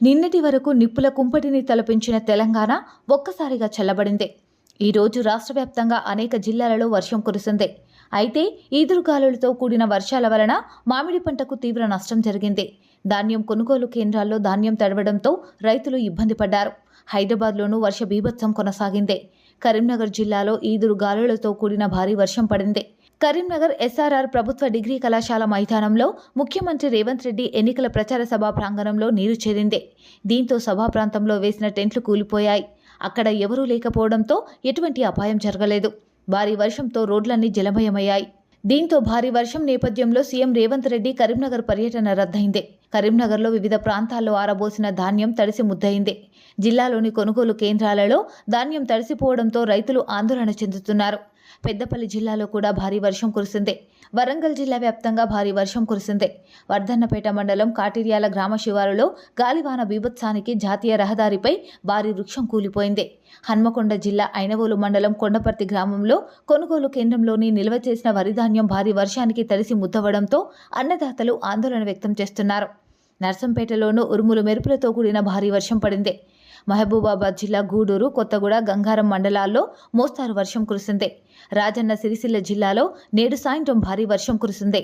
నిన్నటి వరకు నిప్పుల కుంపటిని తలపించిన తెలంగాణ ఒక్కసారిగా చల్లబడింది. ఈ రోజు రాష్ట్ర వ్యాప్తంగా అనేక జిల్లాలలో వర్షం కురిసింది. అయితే ఈదురుగాలులతో కూడిన వర్షాల వలన మామిడి పంటకు తీవ్ర నష్టం జరిగింది. ధాన్యం కొనుగోలు కేంద్రాల్లో ధాన్యం తడవడంతో రైతులు ఇబ్బంది పడ్డారు. హైదరాబాద్లోనూ వర్ష బీభత్సం కొనసాగింది. కరీంనగర్ జిల్లాలో ఈదురు గాలులతో కూడిన భారీ వర్షం పడింది. కరీంనగర్ ఎస్ఆర్ఆర్ ప్రభుత్వ డిగ్రీ కళాశాల మైదానంలో ముఖ్యమంత్రి రేవంత్ రెడ్డి ఎన్నికల ప్రచార సభా ప్రాంగణంలో నీరు చేరింది. దీంతో సభా ప్రాంతంలో వేసిన టెంట్లు కూలిపోయాయి. అక్కడ ఎవరూ లేకపోవడంతో ఎటువంటి అపాయం జరగలేదు. భారీ వర్షంతో రోడ్లన్నీ జలమయమయ్యాయి. దీంతో భారీ వర్షం నేపథ్యంలో సీఎం రేవంత్ రెడ్డి కరీంనగర్ పర్యటన రద్దయింది. కరీంనగర్లో వివిధ ప్రాంతాల్లో ఆరబోసిన ధాన్యం తడిసి ముద్దయింది. జిల్లాలోని కొనుగోలు కేంద్రాలలో ధాన్యం తడిసిపోవడంతో రైతులు ఆందోళన చెందుతున్నారు. పెద్దపల్లి జిల్లాలో కూడా భారీ వర్షం కురిసింది. వరంగల్ జిల్లా వ్యాప్తంగా భారీ వర్షం కురిసింది. వర్ధన్నపేట మండలం కాటిర్యాల గ్రామ శివారులో గాలివాన బీభత్సానికి జాతీయ రహదారిపై భారీ వృక్షం కూలిపోయింది. హన్మకొండ జిల్లా ఐనవోలు మండలం కొండపర్తి గ్రామంలో కొనుగోలు కేంద్రంలోని నిల్వ చేసిన వరిధాన్యం భారీ వర్షానికి తడిసి ముద్దవడంతో అన్నదాతలు ఆందోళన వ్యక్తం చేస్తున్నారు. నర్సంపేటలోనూ ఉరుములు మెరుపులతో కూడిన భారీ వర్షం పడింది. మహబూబాబాద్ జిల్లా గూడూరు కొత్తగూడ గంగారం మండలాల్లో మోస్తారు వర్షం కురిసింది. రాజన్న సిరిసిల్ల జిల్లాలో నేడు సాయంత్రం భారీ వర్షం కురిసింది.